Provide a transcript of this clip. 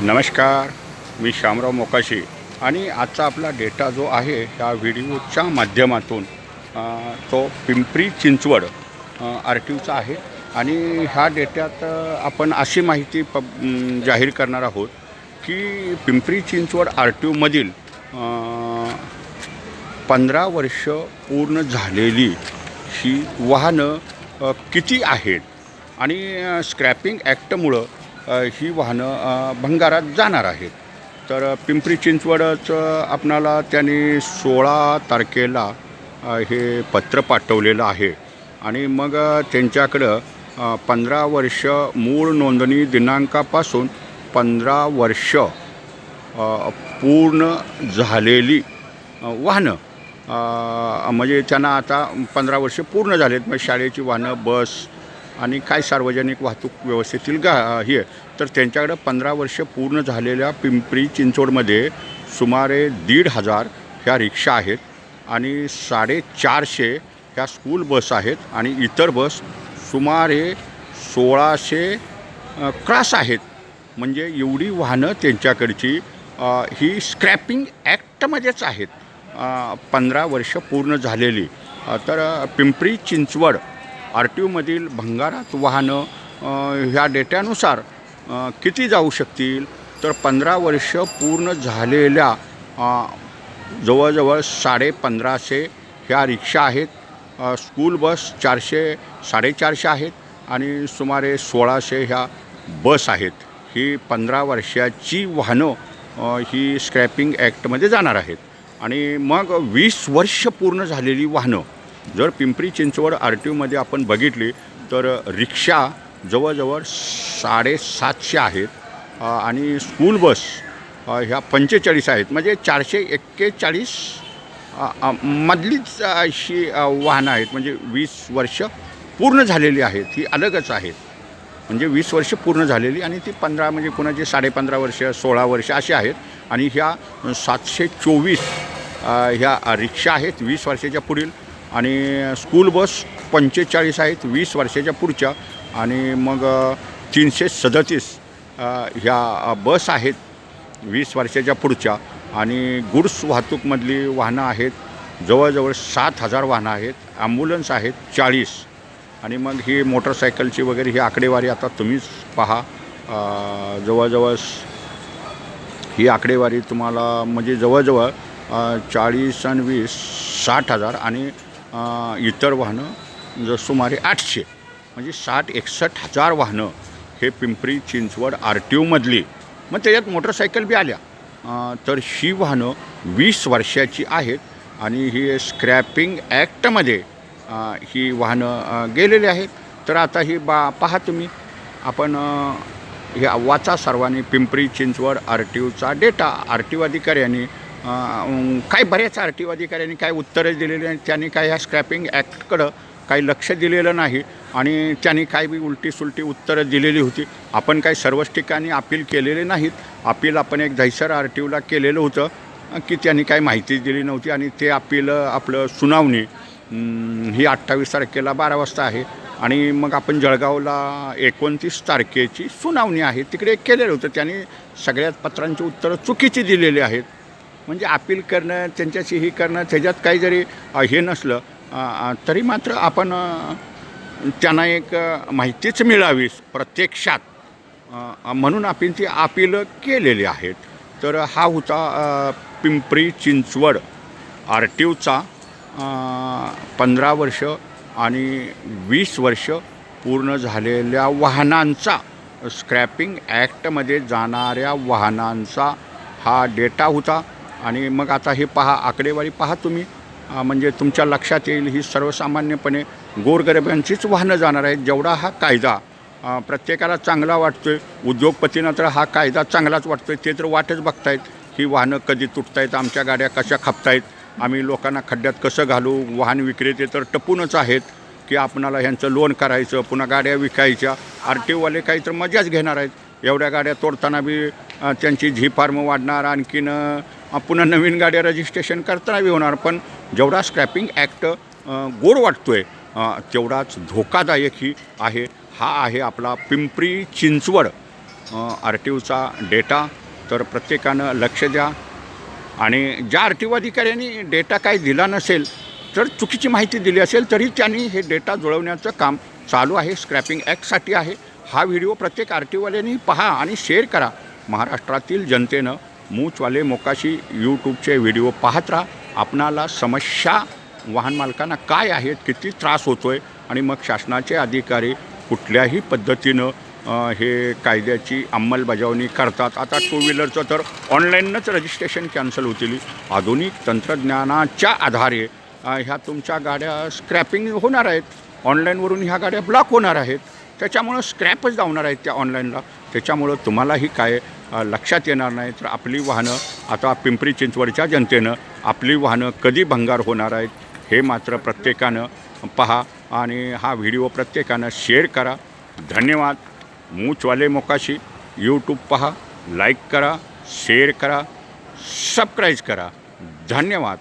नमस्कार मी श्यामराव मोकाशी. आणि आजचा आपला डेटा जो आहे या व्हिडिओच्या माध्यमातून तो पिंपरी चिंचवड आर टी ओचा आहे. आणि ह्या डेट्यात आपण अशी माहिती प जाहीर करणार आहोत की पिंपरी चिंचवड आर टी ओमधील पंधरा वर्ष पूर्ण झालेली ही वाहनं किती आहेत? आणि स्क्रॅपिंग ॲक्टमुळं ही वाहनं भंगारात जाणार आहेत. तर पिंपरी चिंचवडच आपणाला त्यांनी सोळा तारखेला हे पत्र पाठवलेलं आहे. आणि मग त्यांच्याकडं पंधरा वर्ष मूळ नोंदणी दिनांकापासून पंधरा वर्ष पूर्ण झालेली वाहनं म्हणजे त्यांना आता पंधरा वर्ष पूर्ण झालेत. मग शाळेची वाहनं बस आणि काय सार्वजनिक वाहतूक व्यवस्थेतील गा हे आहे. तर त्यांच्याकडं पंधरा वर्ष पूर्ण झालेल्या पिंपरी चिंचवडमध्ये सुमारे दीड हजार ह्या रिक्षा आहेत आणि साडेचारशे ह्या स्कूल बस आहेत आणि इतर बस सुमारे सोळाशे क्रास आहेत म्हणजे एवढी वाहनं त्यांच्याकडची ही स्क्रॅपिंग ॲक्टमध्येच आहेत पंधरा वर्ष पूर्ण झालेली तर पिंपरी चिंचवड आर टी ओमधील भंगारात वाहनं ह्या डेट्यानुसार किती जाऊ शकतील? तर पंधरा वर्ष पूर्ण झालेल्या जवळजवळ साडे पंधराशे ह्या रिक्षा आहेत. स्कूल बस चारशे साडेचारशे आहेत आणि सुमारे सोळाशे ह्या बस आहेत. ही पंधरा वर्षाची वाहनं ही स्क्रॅपिंग ॲक्टमध्ये जाणार आहेत. आणि मग वीस वर्ष पूर्ण झालेली वाहनं जर पिंपरी चिंचवड आर टी ओमध्ये आपण बघितली तर रिक्षा जवळजवळ साडेसातशे आहेत. आणि स्कूल बस ह्या पंचेचाळीस आहेत. म्हणजे चारशे एक्केचाळीस मधलीच अशी वाहनं आहेत. म्हणजे वीस वर्ष पूर्ण झालेली आहेत. ही अलगच आहेत. म्हणजे वीस वर्ष पूर्ण झालेली आणि ती पंधरा म्हणजे कुणाची साडेपंधरा वर्ष सोळा वर्ष अशी आहेत. आणि ह्या सातशे चोवीस ह्या रिक्षा आहेत. वीस वर्षाच्या पुढील. आणि स्कूल बस पंचेचाळीस आहेत वीस वर्षाच्या पुढच्या. आणि मग तीनशे सदतीस ह्या बस आहेत वीस वर्षाच्या पुढच्या. आणि गुड्स वाहतूकमधली वाहनं आहेत जवळजवळ सात हजार वाहनं आहेत ॲम्ब्युलन्स आहेत चाळीस. आणि मग ही मोटरसायकलची वगैरे ही आकडेवारी आता तुम्हीच पहा. जवळजवळ ही आकडेवारी तुम्हाला म्हणजे जवळजवळ चाळीस आणि वीस साठ हजार आणि इतर वाहनं जर सुमारे आठशे म्हणजे साठ एकसष्ट हजार वाहनं हे पिंपरी चिंचवड आर टी ओमधली मग त्याच्यात मोटरसायकल बी आल्या. तर ही वाहनं वीस वर्षाची आहेत आणि ही स्क्रॅपिंग ॲक्टमध्ये ही वाहनं गेलेली आहेत. तर आता ही बा पहा तुम्ही आपण ह्या हे वाचा सर्वांनी पिंपरी चिंचवड आर टी ओचा डेटा आर टी ओ अधिकाऱ्यांनी काय बऱ्याच आर टी ओ अधिकाऱ्यांनी काय उत्तरं दिलेली आणि त्यांनी काय ह्या स्क्रॅपिंग ॲक्टकडं काही लक्ष दिलेलं नाही आणि त्यांनी काय बी उलटी सुलटी उत्तरं दिलेली होती. आपण काही सर्वच ठिकाणी अपील केलेले नाहीत. अपील आपण एक दहिसर आर टी ओला केलेलं होतं की त्यांनी काही माहिती दिली नव्हती आणि ते अपील आपलं सुनावणी ही अठ्ठावीस तारखेला बारा वाजता आहे आणि मग आपण जळगावला एकोणतीस तारखेची सुनावणी आहे. तिकडे केलेलं होतं. त्यांनी सगळ्यात पत्रांची उत्तरं चुकीची दिलेली आहेत. म्हणजे अपील करणं त्यांच्याशी हे करणं त्याच्यात काही जरी हे नसलं तरी मात्र आपण त्यांना एक माहितीच मिळावी प्रत्यक्षात. म्हणून आपण ती अपील केलेली आहेत. तर हा होता पिंपरी चिंचवड आर टी ओचा पंधरा वर्ष आणि वीस वर्ष पूर्ण झालेल्या वाहनांचा स्क्रॅपिंग ॲक्टमध्ये जाणाऱ्या वाहनांचा हा डेटा होता. आणि मग आता हे पहा आकडेवारी पहा तुम्ही. म्हणजे तुमच्या लक्षात येईल ही सर्वसामान्यपणे गोरगरिबांचीच वाहनं जाणार आहेत. जेवढा हा कायदा प्रत्येकाला चांगला वाटतो आहे उद्योगपतींना तर हा कायदा चांगलाच वाटतो आहे ते तर वाटच बघतायत. ही वाहनं कधी तुटतायत आमच्या गाड्या कशा खपतायत आम्ही लोकांना खड्ड्यात कसं घालू वाहन विक्रेते तर टपूनच आहेत की आपणाला ह्यांचं लोन करायचं पुन्हा गाड्या विकायच्या. आर टीओवाले काही तर मजाच घेणार आहेत. एवढ्या गाड्या तोडताना बी त्यांची झी फार्म वाढणार आणखीन पुन्हा नवीन गाड्या रजिस्ट्रेशन करताना बी होणार. पण जेवढा स्क्रॅपिंग ॲक्ट गोड वाटतो आहे तेवढाच धोकादायक ही आहे. हा आहे आपला पिंपरी चिंचवड आर टी ओचा डेटा. तर प्रत्येकानं लक्ष द्या. आणि ज्या आर टी ओ अधिकाऱ्यांनी डेटा काही दिला नसेल तर चुकीची माहिती दिली असेल तरी त्यांनी हे डेटा जुळवण्याचं काम चालू आहे. स्क्रॅपिंग ॲक्टसाठी आहे. हा व्हिडिओ प्रत्येक आर टीवाल्यांनी पहा आणि शेअर करा. महाराष्ट्रातील जनतेनं मूचवाले मोकाशी यूट्यूबचे व्हिडिओ पाहत राहा. आपणाला समस्या वाहन मालकांना काय आहेत किती त्रास होतो आहे आणि मग शासनाचे अधिकारी कुठल्याही पद्धतीनं हे कायद्याची अंमलबजावणी करतात. आता टू व्हीलरचं तर ऑनलाईनच रजिस्ट्रेशन कॅन्सल होतील. आधुनिक तंत्रज्ञानाच्या आधारे ह्या तुमच्या गाड्या स्क्रॅपिंग होणार आहेत. ऑनलाईनवरून ह्या गाड्या ब्लॉक होणार आहेत. त्याच्यामुळं स्क्रॅपच धावणार आहेत त्या ऑनलाईनला त्याच्यामुळं तुम्हालाही काय लक्षात येणार नाही. तर आपली वाहनं आता पिंपरी चिंचवडच्या जनतेनं आपली वाहनं कधी भंगार होणार आहेत हे मात्र प्रत्येकानं पहा आणि हा व्हिडिओ प्रत्येकानं शेअर करा. धन्यवाद. मूचवाले मोकाशी. यूट्यूब पहा लाईक करा शेअर करा सबस्क्राईब करा. धन्यवाद.